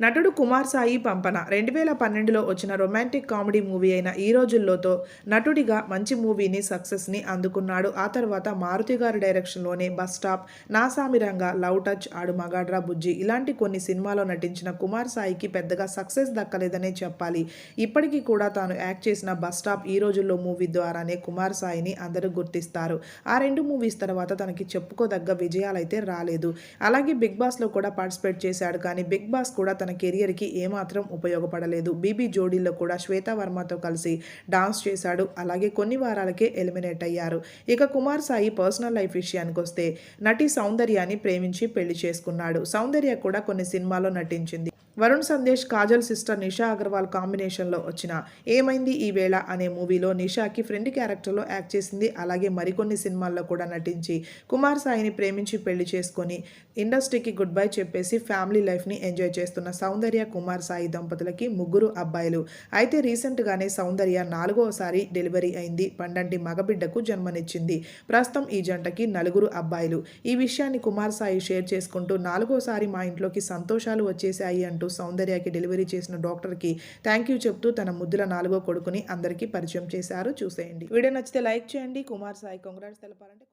నటుడు కుమార్ సాయి పంపన రెండు వేల పన్నెండులో వచ్చిన రొమాంటిక్ కామెడీ మూవీ అయిన ఈ రోజుల్లోతో నటుడిగా మంచి మూవీని సక్సెస్ని అందుకున్నాడు. ఆ తర్వాత మారుతి గారి డైరెక్షన్లోనే bus stop Naa Saami Ranga love touch Aadu Magaadra Bujji ఇలాంటి కొన్ని సినిమాలో నటించిన కుమార్ సాయికి పెద్దగా సక్సెస్ దక్కలేదనే చెప్పాలి. ఇప్పటికీ కూడా తాను యాక్ట్ చేసిన బస్ స్టాప్ ఈ రోజుల్లో మూవీ ద్వారానే కుమార్ సాయిని అందరూ గుర్తిస్తారు. ఆ రెండు మూవీస్ తర్వాత తనకి చెప్పుకోదగ్గ విజయాలైతే రాలేదు. అలాగే బిగ్ బాస్లో కూడా పార్టిసిపేట్ చేశాడు. కానీ బిగ్ బాస్ కూడా తన కెరియర్కి ఏమాత్రం ఉపయోగపడలేదు. బీబీ జోడీలో కూడా శ్వేతా వర్మతో కలిసి డాన్స్ చేశాడు. అలాగే కొన్ని వారాలకే ఎలిమినేట్ అయ్యారు. ఇక కుమార్ సాయి పర్సనల్ లైఫ్ విషయానికి వస్తే నటి సౌందర్యాన్ని ప్రేమించి పెళ్ళి చేసుకున్నాడు. సౌందర్య కూడా కొన్ని సినిమాల్లో నటించింది. వరుణ్ సందేశ్ కాజల్ సిస్టర్ నిషా అగర్వాల్ కాంబినేషన్లో వచ్చిన ఏమైంది ఈ వేళ అనే మూవీలో నిషాకి ఫ్రెండ్ క్యారెక్టర్లో యాక్ట్ చేసింది. అలాగే మరికొన్ని సినిమాల్లో కూడా నటించి కుమార్ సాయిని ప్రేమించి పెళ్ళి చేసుకొని ఇండస్ట్రీకి గుడ్ బై చెప్పేసి ఫ్యామిలీ లైఫ్ని ఎంజాయ్ చేస్తున్న సౌందర్య కుమార్ సాయి దంపతులకి ముగ్గురు అబ్బాయిలు. అయితే రీసెంట్గానే సౌందర్య నాలుగోసారి డెలివరీ అయింది. పండంటి మగబిడ్డకు జన్మనిచ్చింది. ప్రస్తుతం ఈ జంటకి నలుగురు అబ్బాయిలు. ఈ విషయాన్ని కుమార్ సాయి షేర్ చేసుకుంటూ నాలుగోసారి మా ఇంట్లోకి సంతోషాలు వచ్చేసాయి అంటూ సౌందర్యకి డెలివరీ చేసిన డాక్టర్కి థ్యాంక్ యూ చెప్తూ తన ముద్దుల నాలుగో కొడుకుని అందరికీ పరిచయం చేశారు. చూసేయండి. వీడియో నచ్చితే లైక్ చేయండి. కుమార్ సాయి కొంగ్రాట్స్ తెలపాలంటే